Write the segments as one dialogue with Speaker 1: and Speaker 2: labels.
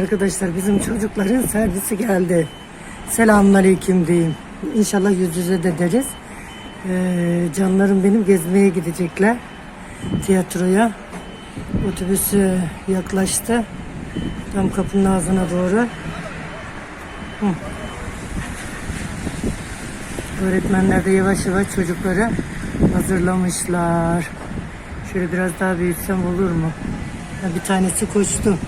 Speaker 1: Arkadaşlar bizim çocukların servisi geldi. Selamünaleyküm diyeyim. İnşallah yüz yüze de deriz. Ee, canlarım benim gezmeye gidecekler. Tiyatroya. Otobüs e, yaklaştı. Tam kapının ağzına doğru. Hı. Öğretmenler de yavaş yavaş çocukları hazırlamışlar. Şöyle biraz daha büyütsem olur mu? Ha, bir tanesi koştu.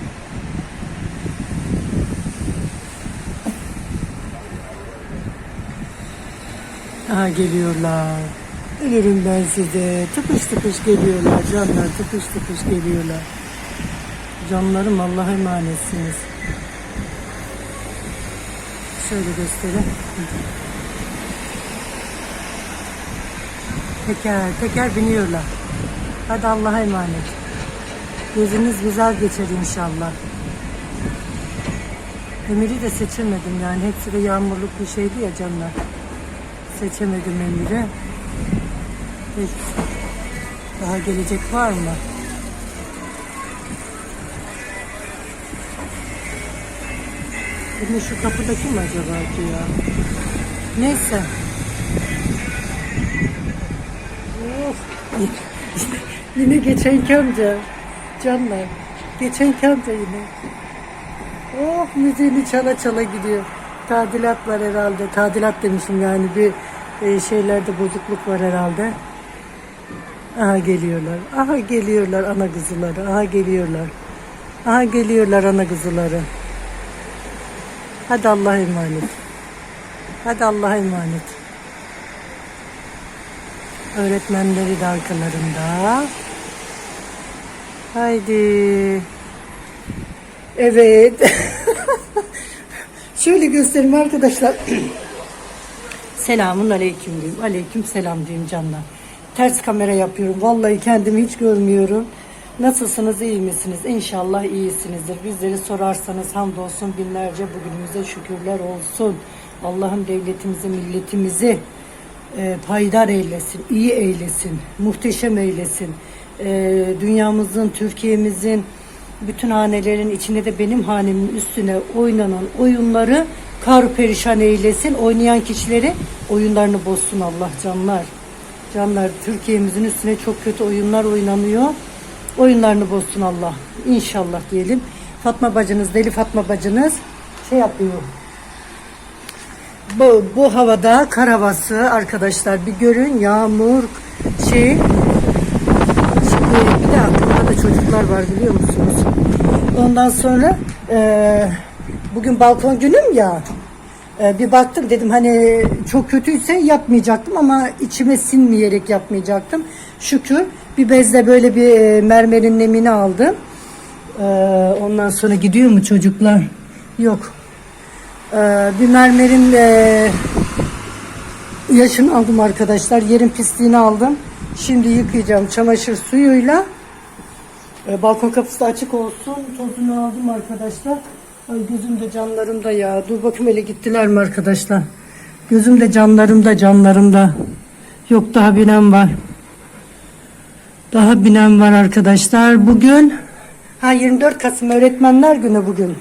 Speaker 1: Aha geliyorlar. Ölürüm ben size. Tıpış tıpış geliyorlar canlar. Tıpış tıpış geliyorlar. Canlarım Allah'a emanetsiniz. Şöyle göstereyim. Teker teker biniyorlar. Hadi Allah'a emanet. Gözünüz güzel geçer inşallah. Emir'i de seçemedim yani. Hepsi de yağmurluk bir şeydi ya canlar. Seçemedim Emir'i. Daha gelecek var mı? Şimdi şu kapıda kim acaba ki? Neyse. Of. yine geçenki amca. Canlar. Geçenki amca yine. Oh müziğini çala çala gidiyor. Tadilat var herhalde. Tadilat demişim yani bir e, şeylerde bozukluk var herhalde. Aha geliyorlar. Aha geliyorlar ana kızıları. Aha geliyorlar. Aha geliyorlar ana kızıları. Hadi Allah'a emanet. Hadi Allah'a emanet. Öğretmenleri de arkalarında. Haydi. Evet. Şöyle göstereyim arkadaşlar. Selamun aleyküm diyeyim. Aleyküm selam diyeyim canlar. Ters kamera yapıyorum. Vallahi kendimi hiç görmüyorum. Nasılsınız, iyi misiniz? İnşallah iyisinizdir. Bizleri sorarsanız hamdolsun binlerce bugünümüze şükürler olsun. Allah'ım devletimizi, milletimizi e, payidar eylesin, iyi eylesin, muhteşem eylesin. E, dünyamızın, Türkiye'mizin, bütün hanelerin içinde de benim hanemin üstüne oynanan oyunları kar perişan eylesin. Oynayan kişileri oyunlarını bozsun Allah canlar. Canlar Türkiye'mizin üstüne çok kötü oyunlar oynanıyor. Oyunlarını bozsun Allah. İnşallah diyelim. Fatma bacınız, Deli Fatma bacınız şey yapıyor. Bu, bu havada kar havası arkadaşlar bir görün yağmur şey Şimdi bir de aklımda da çocuklar var biliyor musunuz? Ondan sonra e, bugün balkon günüm ya e, bir baktım dedim hani çok kötüyse yapmayacaktım ama içime sinmeyerek yapmayacaktım. Şükür bir bezle böyle bir e, mermerin nemini aldım. E, ondan sonra gidiyor mu çocuklar? Yok. E, bir mermerin e, yaşını aldım arkadaşlar. Yerin pisliğini aldım. Şimdi yıkayacağım çamaşır suyuyla. E, balkon kapısı da açık olsun. Tozunu aldım arkadaşlar. Ay gözümde canlarımda ya. Dur bakayım hele gittiler mi arkadaşlar? Gözümde canlarımda canlarımda. Yok daha binen var. Daha binen var arkadaşlar. Bugün ha 24 Kasım Öğretmenler Günü bugün.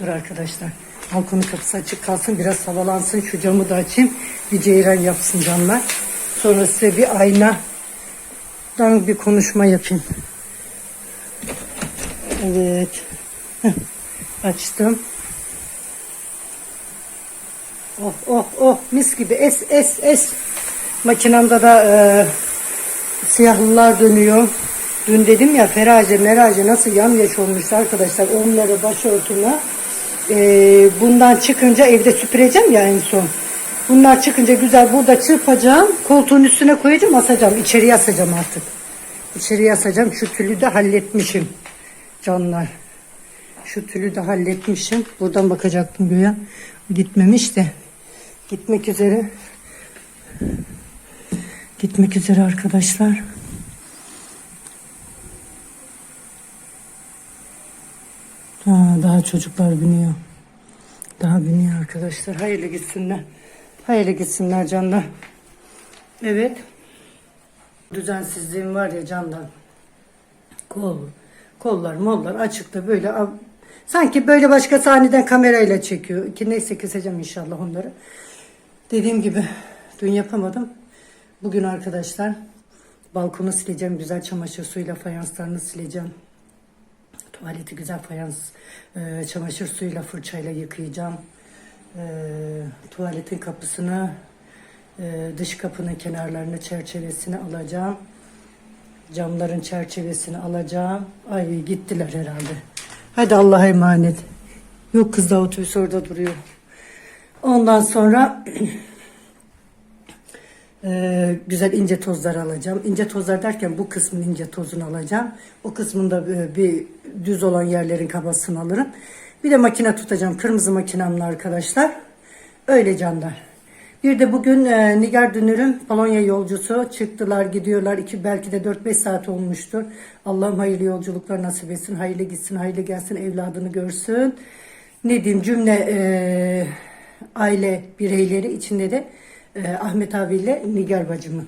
Speaker 1: Dur arkadaşlar. Balkonun kapısı açık kalsın. Biraz havalansın. Şu camı da açayım. Bir ceyran yapsın canlar. Sonra size bir aynadan bir konuşma yapayım. Evet. Açtım. Oh oh oh mis gibi es es es. Makinamda da e, siyahlılar dönüyor. Dün dedim ya ferace merace nasıl yamyaş olmuş arkadaşlar. Onları başörtüme e, bundan çıkınca evde süpüreceğim ya en son. Bunlar çıkınca güzel burada çırpacağım. Koltuğun üstüne koyacağım asacağım. İçeriye asacağım artık. İçeriye asacağım. Şu tülü de halletmişim. Canlar. Şu tülü de halletmişim. Buradan bakacaktım güya. Gitmemiş de. Gitmek üzere. Gitmek üzere arkadaşlar. Ha, daha çocuklar biniyor. Daha biniyor arkadaşlar. Hayırlı gitsinler. Hayırlı gitsinler canlar. Evet. Düzensizliğim var ya canlar. Kol, Kollar mollar açıkta böyle sanki böyle başka sahneden kamerayla çekiyor. Ki neyse keseceğim inşallah onları. Dediğim gibi dün yapamadım. Bugün arkadaşlar balkonu sileceğim. Güzel çamaşır suyuyla fayanslarını sileceğim. Tuvaleti güzel fayans e, çamaşır suyuyla fırçayla yıkayacağım. E, tuvaletin kapısını e, dış kapının kenarlarını çerçevesini alacağım. Camların çerçevesini alacağım. Ay gittiler herhalde. Hadi Allah'a emanet. Yok kız da otobüs orada duruyor. Ondan sonra Ee, güzel ince tozlar alacağım. İnce tozlar derken bu kısmın ince tozunu alacağım. O kısmında bir, bir düz olan yerlerin kabasını alırım. Bir de makine tutacağım. Kırmızı makinamla arkadaşlar. Öyle canlar. Bir de bugün e, Nigar Dünür'üm Polonya yolcusu çıktılar gidiyorlar. iki belki de 4-5 saat olmuştur. Allah'ım hayırlı yolculuklar nasip etsin. Hayırlı gitsin, hayırlı gelsin, evladını görsün. Ne diyeyim cümle e, aile bireyleri içinde de e, Ahmet abiyle Nigar bacımın.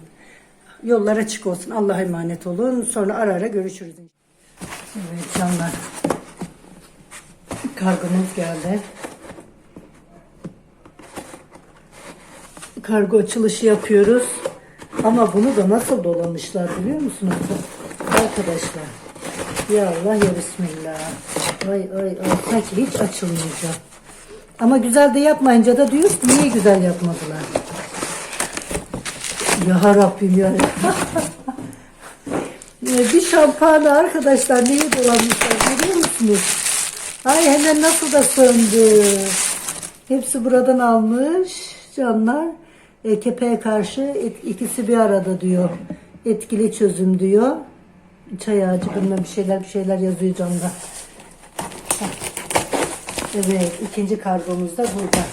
Speaker 1: Yollar açık olsun. Allah'a emanet olun. Sonra ara ara görüşürüz. Evet canlar. Kargomuz geldi. Kargo açılışı yapıyoruz. Ama bunu da nasıl dolamışlar biliyor musunuz? Arkadaşlar. Ya Allah ya Bismillah. Ay ay ay. Sanki hiç açılmayacak. Ama güzel de yapmayınca da diyoruz niye güzel yapmadılar? Ya Rabbim ya. Ya bir şampuanı arkadaşlar neyi dolamışlar görüyor musunuz? Ay hemen nasıl da söndü. Hepsi buradan almış canlar. E, kepeğe karşı et- ikisi bir arada diyor. Etkili çözüm diyor. Çay ağacı bilmem bir şeyler bir şeyler yazıyor camda. Evet ikinci kargomuz da burada.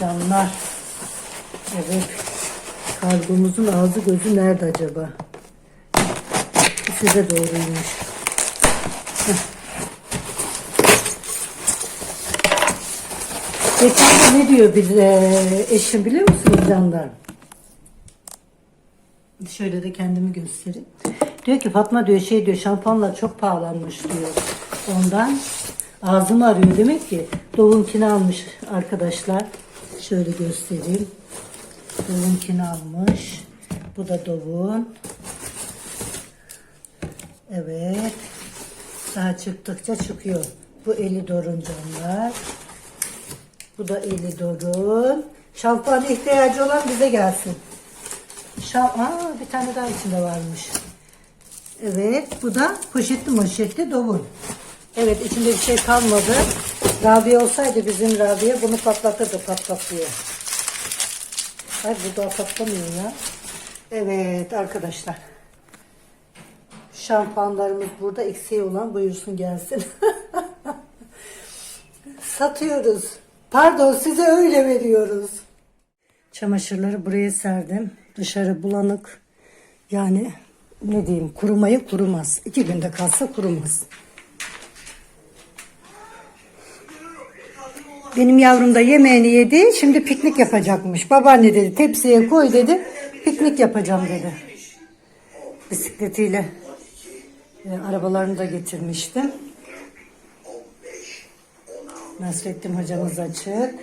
Speaker 1: Canlar. Evet. Kargomuzun ağzı gözü nerede acaba? Size doğruymuş. Geçen ne diyor bize eşim biliyor musunuz canlar? Şöyle de kendimi göstereyim. Diyor ki Fatma diyor şey diyor şampuanlar çok pahalanmış diyor. Ondan ağzım arıyor demek ki Doğunkini almış arkadaşlar. Şöyle göstereyim. Doğunkini almış. Bu da Doğun. Evet. Daha çıktıkça çıkıyor. Bu eli dorun canlar. Bu da eli dorun. Şampuan ihtiyacı olan bize gelsin. Şam Aa, bir tane daha içinde varmış. Evet. Bu da poşetli moşetli dovun. Evet içinde bir şey kalmadı. Rabia olsaydı bizim Rabia bunu patlatırdı patlatıyor. Hayır bu daha patlamıyor ya. Evet arkadaşlar. Şampuanlarımız burada eksiği olan buyursun gelsin. Satıyoruz. Pardon size öyle veriyoruz. Çamaşırları buraya serdim. Dışarı bulanık. Yani ne diyeyim kurumayı kurumaz. İki günde kalsa kurumaz. Benim yavrum da yemeğini yedi. Şimdi piknik yapacakmış. Babaanne dedi tepsiye koy dedi. Piknik yapacağım dedi. Bisikletiyle e, arabalarını da getirmiştim. Nasrettin hocamız açık.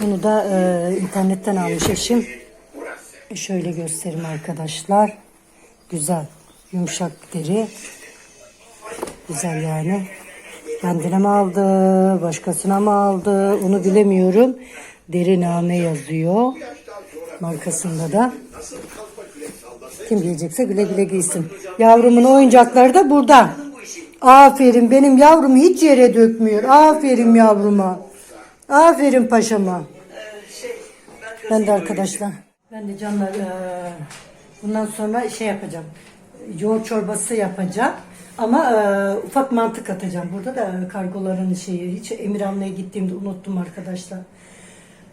Speaker 1: Bunu da e, internetten almış eşim. E, Şöyle göstereyim arkadaşlar. Güzel. Yumuşak deri. Güzel yani. Kendine mi aldı, başkasına mı aldı onu bilemiyorum. Deri name yazıyor. Markasında da. Kim giyecekse güle güle giysin. Yavrumun oyuncakları da burada. Aferin benim yavrum hiç yere dökmüyor. Aferin yavruma. Aferin paşama. Ben de arkadaşlar. Ben de canlar eee, bundan sonra şey yapacağım. Yoğurt çorbası yapacağım. Ama eee, ufak mantık atacağım. Burada da eee, kargoların şeyi. Hiç Emirhanlı'ya gittiğimde unuttum arkadaşlar.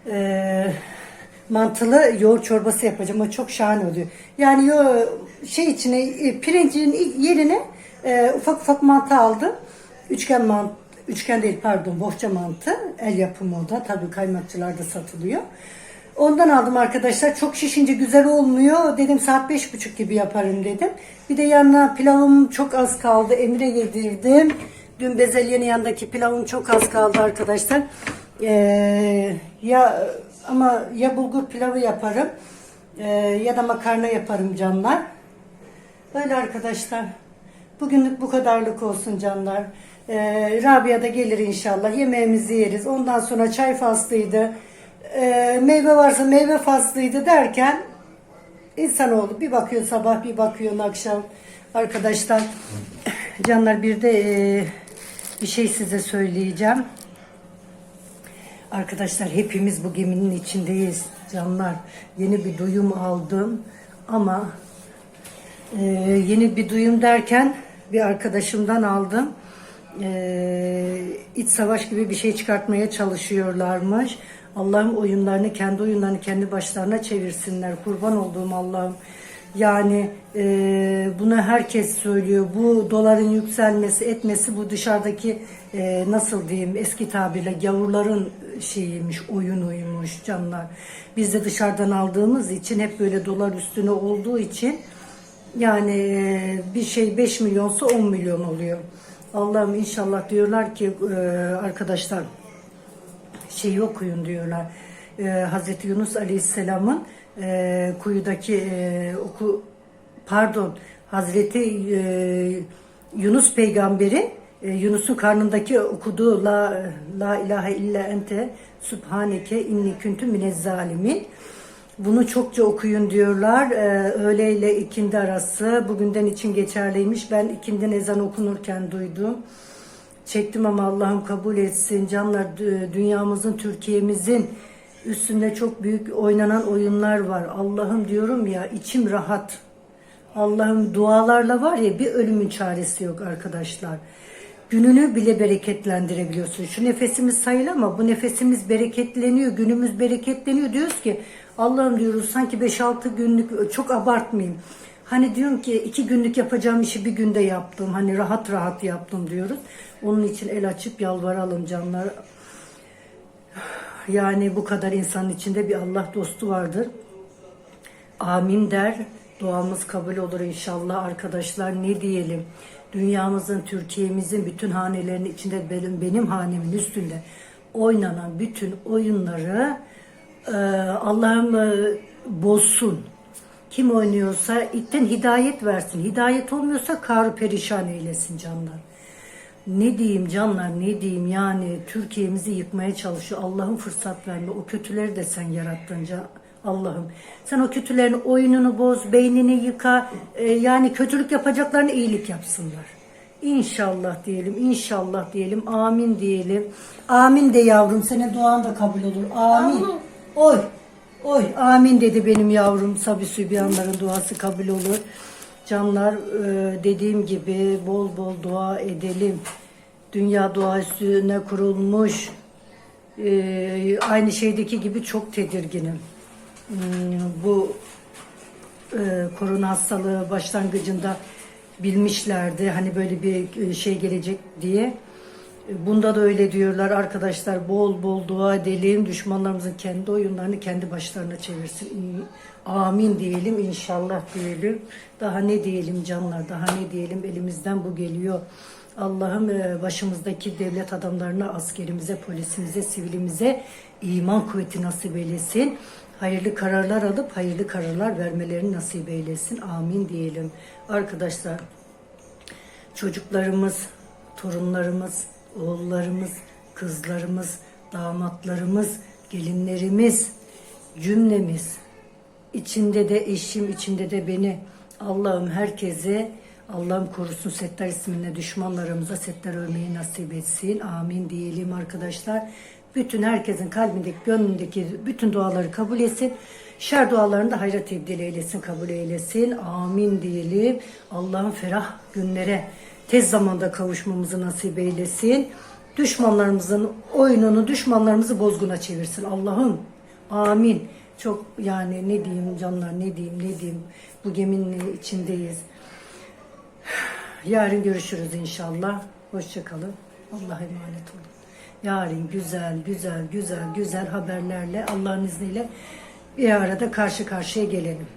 Speaker 1: Eee mantılı yoğurt çorbası yapacağım. O çok şahane oluyor. Yani yo, şey içine e, pirincin yerine e, ufak ufak mantı aldım. Üçgen mantı, üçgen değil pardon bohça mantı. El yapımı o da. Tabii kaymakçılarda satılıyor. Ondan aldım arkadaşlar. Çok şişince güzel olmuyor. Dedim saat beş buçuk gibi yaparım dedim. Bir de yanına pilavım çok az kaldı. Emre yedirdim. Dün bezelyenin yanındaki pilavım çok az kaldı arkadaşlar. Ee, ya ama ya bulgur pilavı yaparım ee, ya da makarna yaparım canlar. Öyle arkadaşlar. Bugünlük bu kadarlık olsun canlar. Ee, Rabia da gelir inşallah. Yemeğimizi yeriz. Ondan sonra çay faslıydı. Ee, meyve varsa meyve faslıydı derken insanoğlu bir bakıyor sabah bir bakıyor akşam. Arkadaşlar canlar bir de e, bir şey size söyleyeceğim. Arkadaşlar hepimiz bu geminin içindeyiz canlar. Yeni bir duyum aldım ama ee, yeni bir duyum derken bir arkadaşımdan aldım. Ee, iç savaş gibi bir şey çıkartmaya çalışıyorlarmış. Allah'ım oyunlarını, kendi oyunlarını kendi başlarına çevirsinler. Kurban olduğum Allah'ım. Yani e, bunu herkes söylüyor. Bu doların yükselmesi, etmesi bu dışarıdaki e, nasıl diyeyim eski tabirle gavurların şeyiymiş, oyunuymuş canlar. Biz de dışarıdan aldığımız için hep böyle dolar üstüne olduğu için yani e, bir şey 5 milyonsa 10 milyon oluyor. Allah'ım inşallah diyorlar ki e, arkadaşlar şeyi okuyun diyorlar. E, Hazreti Yunus Aleyhisselam'ın kuyudaki oku pardon Hazreti Yunus peygamberin e, Yunus'un karnındaki okuduğu la la ilahe illa ente subhaneke inni kuntu minez zalimin bunu çokça okuyun diyorlar. Ee, öğle ile ikindi arası bugünden için geçerliymiş. Ben ikindin ezan okunurken duydum. Çektim ama Allah'ım kabul etsin. Canlar dü- dünyamızın, Türkiye'mizin üstünde çok büyük oynanan oyunlar var. Allah'ım diyorum ya içim rahat. Allah'ım dualarla var ya bir ölümün çaresi yok arkadaşlar. Gününü bile bereketlendirebiliyorsun. Şu nefesimiz sayılı ama bu nefesimiz bereketleniyor, günümüz bereketleniyor. Diyoruz ki Allah'ım diyoruz sanki 5-6 günlük çok abartmayayım. Hani diyorum ki iki günlük yapacağım işi bir günde yaptım. Hani rahat rahat yaptım diyoruz. Onun için el açıp yalvaralım canlar. Yani bu kadar insanın içinde bir Allah dostu vardır. Amin der. Duamız kabul olur inşallah arkadaşlar. Ne diyelim? Dünyamızın, Türkiye'mizin bütün hanelerinin içinde benim, benim hanemin üstünde oynanan bütün oyunları e, Allah'ım e, bozsun. Kim oynuyorsa itten hidayet versin. Hidayet olmuyorsa kar perişan eylesin canlar. Ne diyeyim canlar ne diyeyim yani Türkiye'mizi yıkmaya çalışıyor. Allah'ım fırsat verme. O kötüleri de sen yarattın Allah'ım. Sen o kötülerin oyununu boz, beynini yıka. e, yani kötülük yapacaklarına iyilik yapsınlar. İnşallah diyelim, inşallah diyelim, amin diyelim. Amin de yavrum, senin duan da kabul olur. Amin. Oy, oy, amin dedi benim yavrum. Sabi Sübyanların duası kabul olur. Canlar e, dediğim gibi bol bol dua edelim. Dünya dua üstüne kurulmuş. E, aynı şeydeki gibi çok tedirginim. Hmm, bu e, korona hastalığı başlangıcında bilmişlerdi. Hani böyle bir şey gelecek diye. E, Bunda da öyle diyorlar arkadaşlar bol bol dua edelim. Düşmanlarımızın kendi oyunlarını kendi başlarına çevirsin. Amin diyelim inşallah diyelim. Daha ne diyelim canlar daha ne diyelim elimizden bu geliyor. Allah'ım e, başımızdaki devlet adamlarına, askerimize, polisimize, sivilimize iman kuvveti nasip eylesin. Hayırlı kararlar alıp hayırlı kararlar vermelerini nasip eylesin. Amin diyelim. Arkadaşlar çocuklarımız, torunlarımız, oğullarımız, kızlarımız, damatlarımız, gelinlerimiz, cümlemiz, içinde de eşim, içinde de beni, Allah'ım herkese, Allah'ım korusun Settar ismine düşmanlarımıza Settar ölmeyi nasip etsin. Amin diyelim arkadaşlar. Bütün herkesin kalbindeki, gönlündeki bütün duaları kabul etsin. Şer dualarını da hayra tebdil eylesin, kabul eylesin. Amin diyelim. Allah'ın ferah günlere tez zamanda kavuşmamızı nasip eylesin. Düşmanlarımızın oyununu, düşmanlarımızı bozguna çevirsin. Allah'ım. Amin. Çok yani ne diyeyim canlar ne diyeyim ne diyeyim. Bu geminin içindeyiz. Yarın görüşürüz inşallah. Hoşçakalın. Allah'a emanet olun. Yarın güzel, güzel, güzel, güzel haberlerle Allah'ın izniyle bir arada karşı karşıya gelelim.